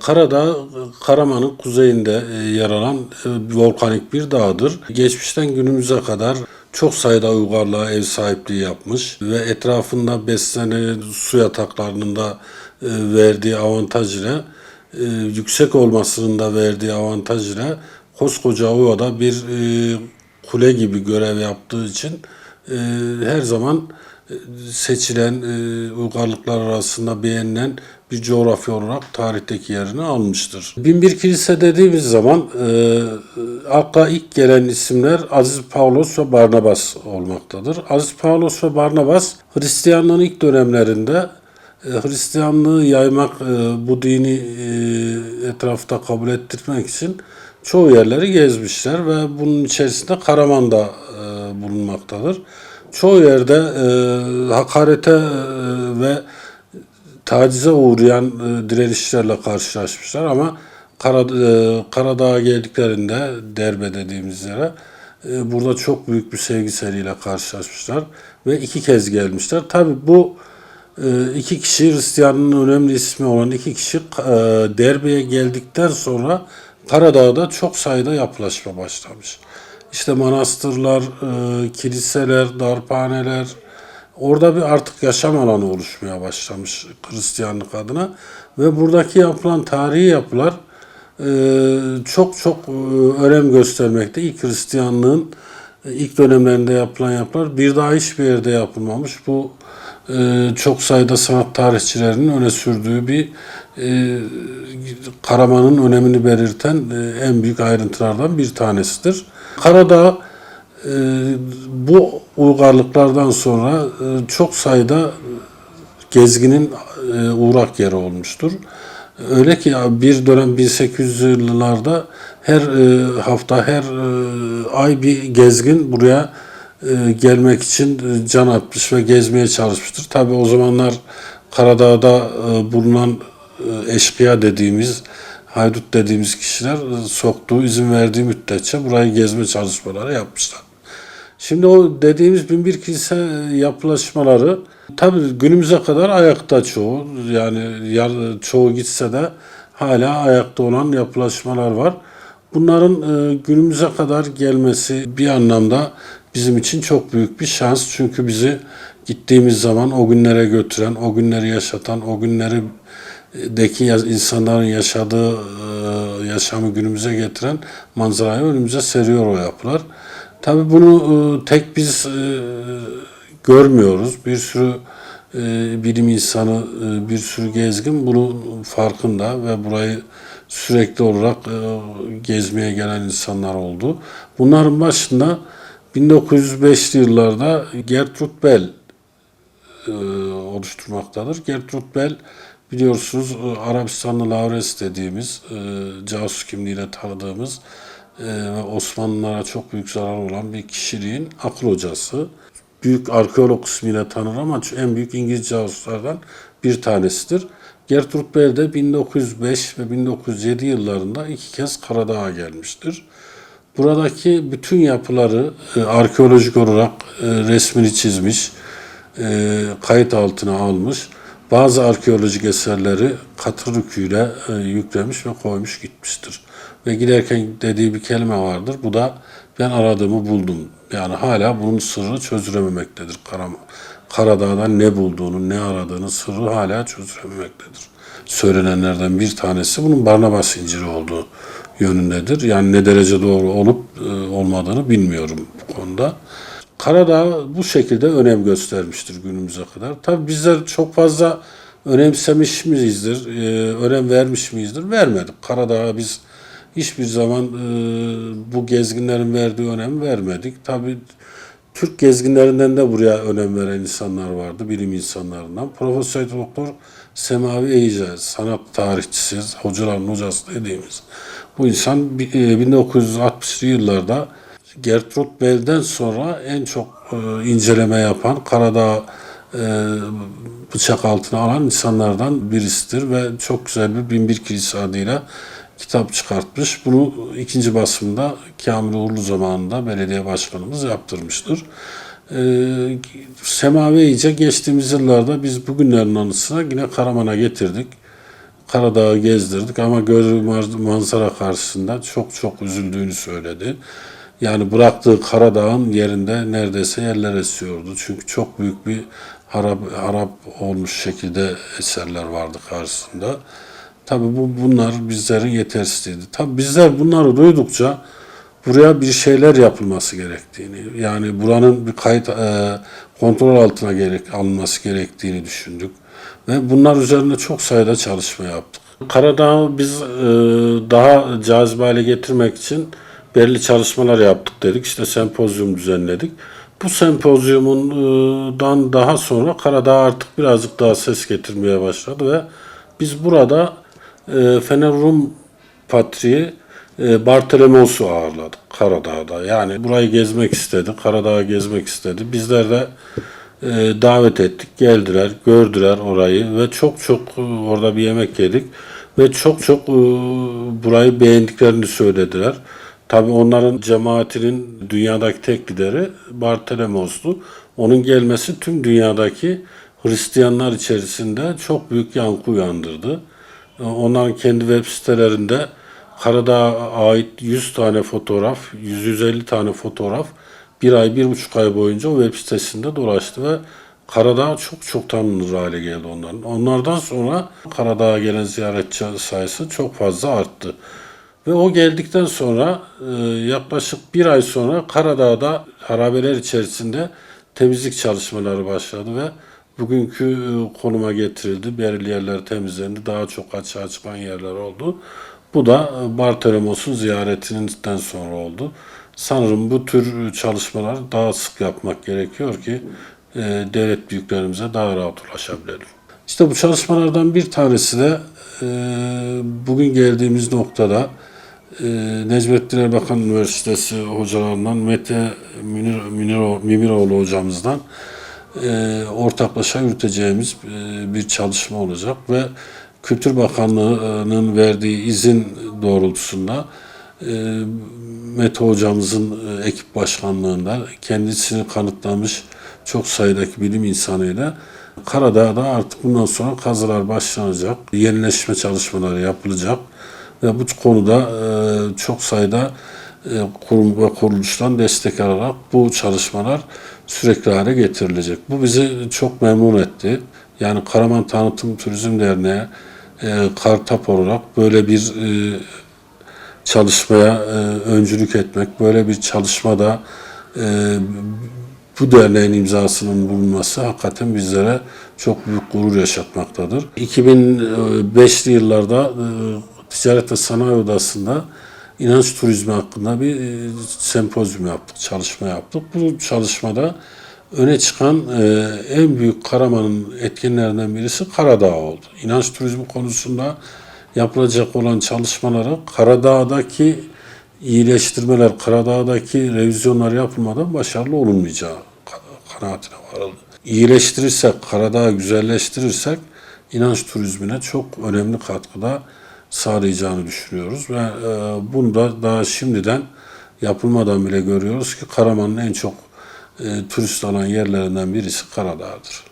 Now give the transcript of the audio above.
Karadağ, Karaman'ın kuzeyinde e, yer alan e, volkanik bir dağdır. Geçmişten günümüze kadar çok sayıda uygarlığa ev sahipliği yapmış ve etrafında beslenen su yataklarının da e, verdiği avantaj ile yüksek olmasının da verdiği avantaj ile koskoca ovada bir kule gibi görev yaptığı için her zaman seçilen uygarlıklar arasında beğenilen bir coğrafya olarak tarihteki yerini almıştır. Binbir Kilise dediğimiz zaman e, akla ilk gelen isimler Aziz Pavlos ve Barnabas olmaktadır. Aziz Pavlos ve Barnabas Hristiyanlığın ilk dönemlerinde e, Hristiyanlığı yaymak, e, bu dini e, etrafta kabul ettirmek için çoğu yerleri gezmişler ve bunun içerisinde Karaman da bulunmaktadır. Çoğu yerde hakarete ve tacize uğrayan e, direnişlerle karşılaşmışlar ama Kara, e, Karadağ'a geldiklerinde Derbe dediğimiz yere e, burada çok büyük bir sevgiseliyle karşılaşmışlar ve iki kez gelmişler. Tabi bu e, iki kişi Hristiyanlığın önemli ismi olan iki kişi e, Derbe'ye geldikten sonra Karadağ'da çok sayıda yapılaşma başlamış. İşte manastırlar, e, kiliseler, darphaneler, orada bir artık yaşam alanı oluşmaya başlamış Hristiyanlık adına ve buradaki yapılan tarihi yapılar e, çok çok e, önem göstermekte. İlk Hristiyanlığın e, ilk dönemlerinde yapılan yapılar bir daha hiçbir yerde yapılmamış. Bu çok sayıda sanat tarihçilerinin öne sürdüğü bir Karaman'ın önemini belirten en büyük ayrıntılardan bir tanesidir. Karadağ bu uygarlıklardan sonra e, çok sayıda gezginin e, uğrak yeri olmuştur. Öyle ki bir dönem 1800'lü yıllarda her e, hafta, her ay bir gezgin buraya gelmek için can atmış ve gezmeye çalışmıştır. Tabi o zamanlar Karadağ'da bulunan eşkıya dediğimiz, haydut dediğimiz kişiler soktuğu, izin verdiği müddetçe burayı gezme çalışmaları yapmışlar. Şimdi o dediğimiz binbir kilise yapılaşmaları tabii günümüze kadar ayakta çoğu. Yani çoğu gitse de hala ayakta olan yapılaşmalar var. Bunların e, günümüze kadar gelmesi bir anlamda bizim için çok büyük bir şans. Çünkü bizi gittiğimiz zaman o günlere götüren, o günleri yaşatan, o günleri deki ya- insanların yaşadığı e, yaşamı günümüze getiren manzarayı önümüze seriyor o yapılar. Tabii bunu e, tek biz e, görmüyoruz. Bir sürü e, bilim insanı, bir sürü gezgin bunun farkında ve burayı sürekli olarak gezmeye gelen insanlar oldu. Bunların başında 1905'li yıllarda Gertrude Bell oluşturmaktadır. Gertrude Bell biliyorsunuz Arabistanlı Laures dediğimiz casus kimliğiyle tanıdığımız ve Osmanlılara çok büyük zarar olan bir kişiliğin akıl hocası. Büyük arkeolog ismiyle tanır ama en büyük İngiliz casuslardan bir tanesidir. Gertrude Bell de 1905 ve 1907 yıllarında iki kez Karadağ'a gelmiştir. Buradaki bütün yapıları e, arkeolojik olarak e, resmini çizmiş, e, kayıt altına almış. Bazı arkeolojik eserleri katır yüküyle e, yüklemiş ve koymuş gitmiştir. Ve giderken dediği bir kelime vardır. Bu da ben aradığımı buldum. Yani hala bunun sırrı çözülememektedir. Karam Karadağ'dan ne bulduğunu, ne aradığını sırrı hala çözülememektedir. Söylenenlerden bir tanesi bunun Barnabas inciri olduğu yönündedir. Yani ne derece doğru olup e, olmadığını bilmiyorum bu konuda. Karadağ bu şekilde önem göstermiştir günümüze kadar. Tabii bizler çok fazla önemsemiş miyizdir, e, önem vermiş miyizdir? Vermedik. Karadağ'a biz hiçbir zaman e, bu gezginlerin verdiği önem vermedik. Tabii Türk gezginlerinden de buraya önem veren insanlar vardı, bilim insanlarından. Profesör Doktor Semavi Eyice, sanat tarihçisi, hocaların hocası dediğimiz bu insan bi- e, 1960'lı yıllarda Gertrude Bell'den sonra en çok e, inceleme yapan, Karadağ bıçak altına alan insanlardan birisidir ve çok güzel bir Binbir Kilise adıyla kitap çıkartmış. Bunu ikinci basımda Kamil Uğurlu zamanında belediye başkanımız yaptırmıştır. Ee, Semavi geçtiğimiz yıllarda biz bugünlerin anısına yine Karaman'a getirdik. Karadağ'ı gezdirdik ama gördüğü manzara karşısında çok çok üzüldüğünü söyledi. Yani bıraktığı Karadağ'ın yerinde neredeyse yerler esiyordu. Çünkü çok büyük bir harap, harap olmuş şekilde eserler vardı karşısında. Tabii bu bunlar bizlerin yetersizliğiydi. Tabii bizler bunları duydukça buraya bir şeyler yapılması gerektiğini, yani buranın bir kayıt e, kontrol altına gerek alınması gerektiğini düşündük ve bunlar üzerinde çok sayıda çalışma yaptık. Karadağ'ı biz e, daha cazip hale getirmek için belli çalışmalar yaptık dedik. İşte sempozyum düzenledik. Bu sempozyumundan daha sonra Karadağ artık birazcık daha ses getirmeye başladı ve biz burada e, Fener Rum Patriği e, Bartolomos'u ağırladık Karadağ'da. Yani burayı gezmek istedi, Karadağ'ı gezmek istedi. Bizler de e, davet ettik, geldiler, gördüler orayı ve çok çok e, orada bir yemek yedik ve çok çok e, burayı beğendiklerini söylediler. Tabii onların cemaatinin dünyadaki tek lideri Bartolomos'tu. Onun gelmesi tüm dünyadaki Hristiyanlar içerisinde çok büyük yankı uyandırdı. E, Onların kendi web sitelerinde Karadağ'a ait 100 tane fotoğraf, 150 tane fotoğraf bir ay, bir buçuk ay boyunca o web sitesinde dolaştı ve Karadağ çok çok tanınır hale geldi onların. Onlardan sonra Karadağ'a gelen ziyaretçi sayısı çok fazla arttı. Ve o geldikten sonra e, yaklaşık bir ay sonra Karadağ'da harabeler içerisinde temizlik çalışmaları başladı ve bugünkü e, konuma getirildi. Belirli yerler temizlendi. Daha çok açığa çıkan yerler oldu. Bu da e, Bartolomos'un ziyaretinden sonra oldu. Sanırım bu tür çalışmalar daha sık yapmak gerekiyor ki devlet büyüklerimize daha rahat ulaşabilelim. İşte bu çalışmalardan bir tanesi de bugün geldiğimiz noktada e, Necmettin Erbakan Üniversitesi hocalarından Mete Münir, Münir, Mimiroğlu hocamızdan e, ortaklaşa yürüteceğimiz e, bir çalışma olacak ve Kültür Bakanlığı'nın verdiği izin doğrultusunda e, Mete hocamızın e, ekip başkanlığında kendisini kanıtlamış çok sayıdaki bilim insanıyla Karadağ'da artık bundan sonra kazılar başlanacak, yenileşme çalışmaları yapılacak ve bu konuda e, çok sayıda e, kurum ve kuruluştan destek alarak bu çalışmalar sürekli hale getirilecek. Bu bizi çok memnun etti. Yani Karaman Tanıtım Turizm Derneği e, Kartap olarak böyle bir çalışmaya öncülük etmek, böyle bir çalışmada bu derneğin imzasının bulunması hakikaten bizlere çok büyük gurur yaşatmaktadır. 2005'li yıllarda Ticaret ve Sanayi Odası'nda inanç turizmi hakkında bir e, sempozyum yaptık, çalışma yaptık. Bu çalışmada öne çıkan e, en büyük Karaman'ın etkenlerinden birisi Karadağ oldu. İnanç turizmi konusunda yapılacak olan çalışmaları Karadağ'daki iyileştirmeler, Karadağ'daki revizyonlar yapılmadan başarılı olunmayacağı ka- kanaatine varıldı. İyileştirirsek, Karadağ'ı güzelleştirirsek inanç turizmine çok önemli katkıda sağlayacağını düşünüyoruz ve e, bunu da daha şimdiden yapılmadan bile görüyoruz ki Karaman'ın en çok e, turist alan yerlerinden birisi Karadağ'dır.